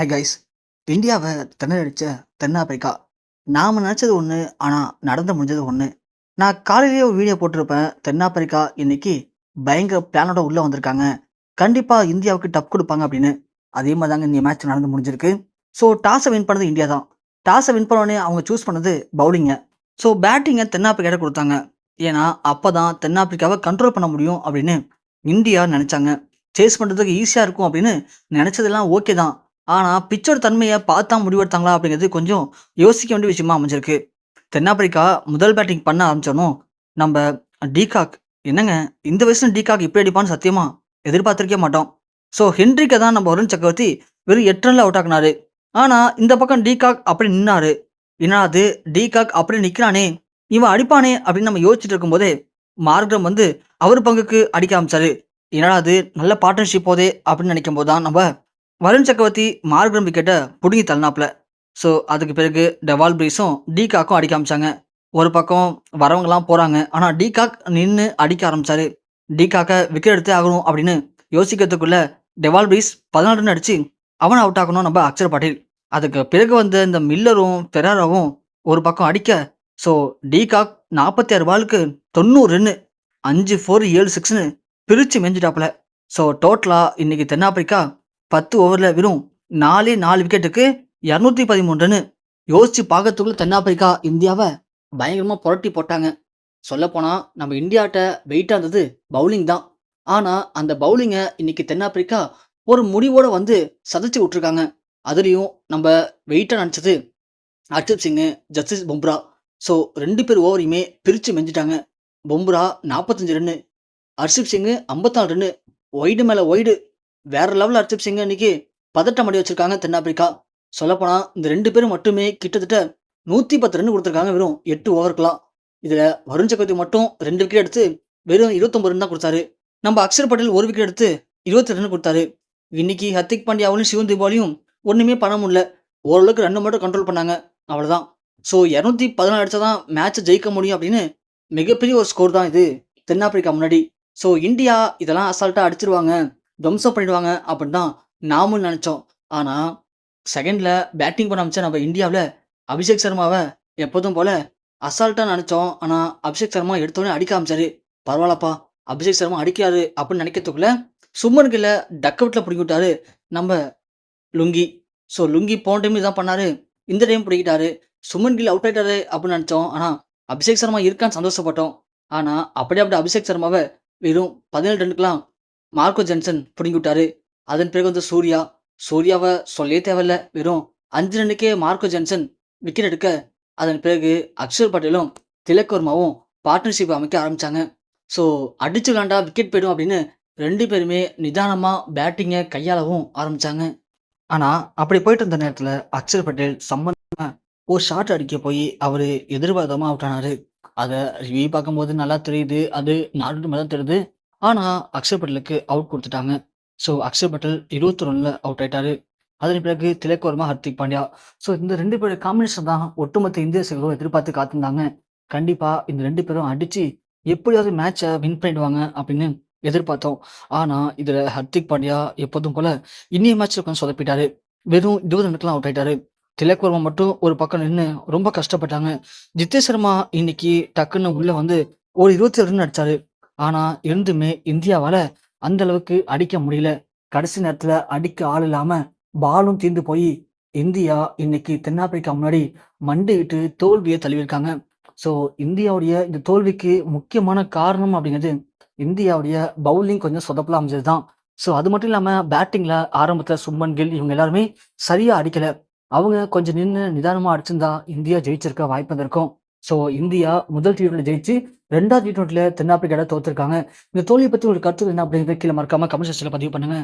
Hi guys இந்தியாவை திணறடிச்ச தென்னாப்பிரிக்கா. நாம் நினச்சது ஒன்று ஆனால் நடந்து முடிஞ்சது ஒன்று நான் காலையிலேயே ஒரு வீடியோ போட்டிருப்பேன். தென்னாப்பிரிக்கா இன்னைக்கு பயங்கர பிளானோட உள்ளே வந்திருக்காங்க. கண்டிப்பாக இந்தியாவுக்கு டப் கொடுப்பாங்க அப்படின்னு. அதே மாதிரி தாங்க இந்த மேட்ச் நடந்து முடிஞ்சிருக்கு. ஸோ டாஸை வின் பண்ணது இந்தியா தான். டாஸை வின் பண்ணோடனே அவங்க சூஸ் பண்ணது பவுலிங்கை ஸோ பேட்டிங்கை தென்னாப்பிரிக்காட்ட கொடுத்தாங்க. ஏன்னா அப்போ தான் தென்னாப்பிரிக்காவை கண்ட்ரோல் பண்ண முடியும் அப்படின்னு இந்தியா நினச்சாங்க. சேஸ் பண்ணுறதுக்கு ஈஸியாக இருக்கும் அப்படின்னு நினச்சதெல்லாம் ஓகே தான். ஆனால் பிச்சோட தன்மையை பார்த்தா முடிவெடுத்தாங்களா அப்படிங்கிறது கொஞ்சம் யோசிக்க வேண்டிய விஷயமா அமைஞ்சிருக்கு. தென்னாப்பிரிக்கா முதல் பேட்டிங் பண்ண ஆரம்பிச்சோனும் நம்ம டீகாக் என்னங்க இந்த வயசுல டீகாக் இப்படி அடிப்பான்னு சத்தியமா எதிர்பார்த்துருக்கே மாட்டோம். ஸோ ஹென்ரிக்கை தான் நம்ம வருண் சக்கரவர்த்தி வெறும் எட்டு ரன்ல அவுட் ஆக்குனாரு. ஆனால் இந்த பக்கம் டீகாக் அப்படி நின்னாரு. என்னடா அது டீகாக் அப்படி நிற்கிறானே இவன் அடிப்பானே அப்படின்னு நம்ம யோசிச்சுட்டு இருக்கும்போதே மார்க்ரம் வந்து அவர் பங்குக்கு அடிக்க ஆரம்பிச்சாரு. என்னடா அது நல்ல பார்ட்னர்ஷிப் போதே அப்படின்னு நினைக்கும் போது தான் நம்ம வருண் சக்கரவர்த்தி மார்க்ரம் விக்கெட்டை பிடுங்கி தள்ளினாப்புல. ஸோ அதுக்கு பிறகு டெவால் பிரீஸும் டீகாக்கும் அடிக்க ஆரம்பிச்சாங்க. ஒரு பக்கம் வரவங்கலாம் போகிறாங்க ஆனால் டீகாக் நின்று அடிக்க ஆரம்பிச்சாரு. டீகாக்கை விக்கெட் எடுத்தே ஆகணும் அப்படின்னு யோசிக்கிறதுக்குள்ள டெவால் பிரீஸ் பதினாறுன்னு அடித்து அவனை அவுட் ஆகணும் நம்ம அக்ஷர் பாட்டீல் அதுக்கு பிறகு வந்த இந்த மில்லரும் பெராராவும் ஒரு பக்கம் அடிக்க ஸோ டீகாக் நாற்பத்தி ஆறு பாலுக்கு தொண்ணூறு ரன்னு அஞ்சு ஃபோர் ஏழு சிக்ஸ்னு பிரித்து மெஞ்சிட்டாப்புல. ஸோ டோட்டலாக இன்றைக்கி தென்னாப்பிரிக்கா பத்து ஓவரில் வெறும் நாலே நாலு விக்கெட்டுக்கு இரநூத்தி பதிமூணு ரன்னு யோசிச்சு பார்க்கறதுக்குள்ள தென்னாப்பிரிக்கா இந்தியாவை பயங்கரமாக புரட்டி போட்டாங்க. சொல்லப்போனால் நம்ம இந்தியாட்ட வெயிட்டாக இருந்தது பவுலிங் தான். ஆனால் அந்த பவுலிங்கை இன்னைக்கு தென்னாப்பிரிக்கா ஒரு முடிவோடு வந்து சதைச்சு விட்ருக்காங்க அதுலேயும் நம்ம வெயிட்டாக நினச்சது ஹர்ஷப் சிங்கு ஜஸ்டிஸ் பும்ரா. ஸோ ரெண்டு பேர் ஓவரையுமே பிரித்து மெஞ்சிட்டாங்க. பும்ரா நாற்பத்தஞ்சு ரன்னு ஹர்ஷப் சிங்கு ஐம்பத்தாறு ரன்னு ஒய்டு மேலே ஒய்டு வேற லெவலில் ஹர்ஷப் சிங் இன்னைக்கு பதட்டம் அடி வச்சிருக்காங்க தென்னாப்பிரிக்கா. சொல்லப்போனால் இந்த ரெண்டு பேரும் மட்டுமே கிட்டத்தட்ட நூற்றி பத்து ரன் கொடுத்துருக்காங்க. வெறும் எட்டு ஓவருக்கெலாம் இதில் வருண் சக்கரவர்த்தி மட்டும் ரெண்டு விக்கெட் எடுத்து வெறும் இருபத்தொம்பது ரன் தான் கொடுத்தாரு. நம்ம அக்ஷர் பட்டேல் ஒரு விக்கெட் எடுத்து இருபத்தி ரன் கொடுத்தாரு. இன்னைக்கு ஹர்திக் பாண்டியாவும் சிவன் தீபாவளியும் ஒன்றுமே பண்ண முடியல. ஓரளவுக்கு ரன் மட்டும் கண்ட்ரோல் பண்ணாங்க. அவ்வளோதான் ஸோ இரநூத்தி பதினாலு அடிச்சா தான் மேட்சை ஜெயிக்க முடியும் அப்படின்னு மிகப்பெரிய ஒரு ஸ்கோர் தான் இது தென்னாப்பிரிக்கா முன்னாடி. ஸோ இந்தியா இதெல்லாம் அசால்ட்டாக அடிச்சிருவாங்க. துவம்சம் பண்ணிடுவாங்க அப்படின்னு தான் நாமும் நினச்சோம். ஆனால் செகண்டில் பேட்டிங் பண்ண அமைச்சா நம்ம இந்தியாவில் அபிஷேக் சர்மாவை எப்போதும் போல் அசால்ட்டாக நினச்சோம். ஆனால் அபிஷேக் சர்மா எடுத்தோடனே அடிக்க ஆரம்பிச்சாரு. பரவாயில்லப்பா அபிஷேக் சர்மா அடிக்காது அப்படின்னு நினைக்கிறதுக்குள்ள சும்மன் கீழே டக் அவுட்டில் பிடிக்கி விட்டாரு நம்ம லுங்கி. ஸோ லுங்கி போன டைம் இதான் பண்ணாரு. இந்த டைம் பிடிக்கிட்டாரு சுமன் கில் அவுட் ஆயிட்டாரு அப்படின்னு நினச்சோம். ஆனால் அபிஷேக் சர்மா இருக்கான்னு சந்தோஷப்பட்டோம். ஆனால் அப்படியே அப்படி அபிஷேக் சர்மாவை வெறும் பதினேழு ரன்னுக்கெலாம் மார்க்கோ ஜென்சன் பிடுங்கி விட்டாரு அதன் பிறகு வந்து சூர்யா சூர்யாவை சொல்லவே தேவையில்ல. வெறும் அஞ்சு ரன்னுக்கே மார்க்கோ ஜென்சன் விக்கெட் எடுக்க அதன் பிறகு அக்ஷர் பட்டேலும் திலக்வர்மாவும் பார்ட்னர்ஷிப் அமைக்க ஆரம்பித்தாங்க ஸோ அடிச்சு விளாண்டா விக்கெட் போயிடும் அப்படின்னு ரெண்டு பேருமே நிதானமாக பேட்டிங்கை கையாளவும் ஆரம்பிச்சாங்க. ஆனால் அப்படி போயிட்டு இருந்த நேரத்தில் அக்ஷர் பட்டேல் சம்மந்தமாக ஒரு ஷாட் அடிக்க போய் அவர் எதிர்பார்த்தமாக அவுட் ஆனாரு. அதை ரிவ்யூ பார்க்கும்போது நல்லா தெரியுது. அது நாட்டு தான் தெரியுது. ஆனால் அக்ஷர் பட்டேலுக்கு அவுட் கொடுத்துட்டாங்க. ஸோ அக்ஷர் பட்டேல் இருபத்தி ரன்ல அவுட் ஆயிட்டாரு. அதன் பிறகு திலக் வர்மா ஹர்திக் பாண்டியா. ஸோ இந்த ரெண்டு பேரும் காம்பினேஷன் தான் ஒட்டுமொத்த இந்திய ரசிகர்களும் எதிர்பார்த்து காத்திருந்தாங்க. கண்டிப்பாக இந்த ரெண்டு பேரும் அடித்து எப்படியாவது மேட்சை வின் பண்ணிடுவாங்க அப்படின்னு எதிர்பார்த்தோம். ஆனால் இதில் ஹர்திக் பாண்டியா எப்போதும் போல இன்னிய மேட்ச்சில் உட்காந்து சொதப்பிட்டாரு. வெறும் இருபது ரன்னுக்கெல்லாம் அவுட் ஆயிட்டாரு. திலக் வர்மா மட்டும் ஒரு பக்கம் நின்று ரொம்ப கஷ்டப்பட்டாங்க. ஜித்தேஷ் சர்மா இன்னைக்கு டக்குன்னு உள்ள வந்து ஒரு இருபத்தி ரன் அடிச்சாரு ஆனா இருந்துமே இந்தியாவால அந்த அளவுக்கு அடிக்க முடியல. கடைசி நேரத்துல அடிக்க ஆள் இல்லாம பாலும் தீர்ந்து போய் இந்தியா இன்னைக்கு தென்னாப்பிரிக்கா முன்னாடி மண்டிட்டு தோல்வியை தழுவிருக்காங்க ஸோ இந்தியாவுடைய இந்த தோல்விக்கு முக்கியமான காரணம் அப்படிங்கிறது இந்தியாவுடைய பவுலிங் கொஞ்சம் சொதப்பலாம் அமைஞ்சது தான் ஸோ அது மட்டும் இல்லாமல் பேட்டிங்கில் ஆரம்பத்தில் சும்மன் கில் இவங்க எல்லாருமே சரியாக அடிக்கலை. அவங்க கொஞ்சம் நின்று நிதானமாக அடிச்சிருந்தா இந்தியா ஜெயிச்சிருக்க வாய்ப்பு வந்திருக்கும். ஸோ இந்தியா முதல் டி டுவெண்ட்டில் ஜெயிச்சு ரெண்டாவது டி டுவெண்ட்டியில் தென்னாப்பிரிக்காட தோத்துருக்காங்க. இந்த தோல்வியை பற்றி ஒரு கருத்து என்ன அப்படிங்கிறத கீழே மறக்காம கமெண்ட் செக்ஷனில் பதிவு பண்ணுங்க.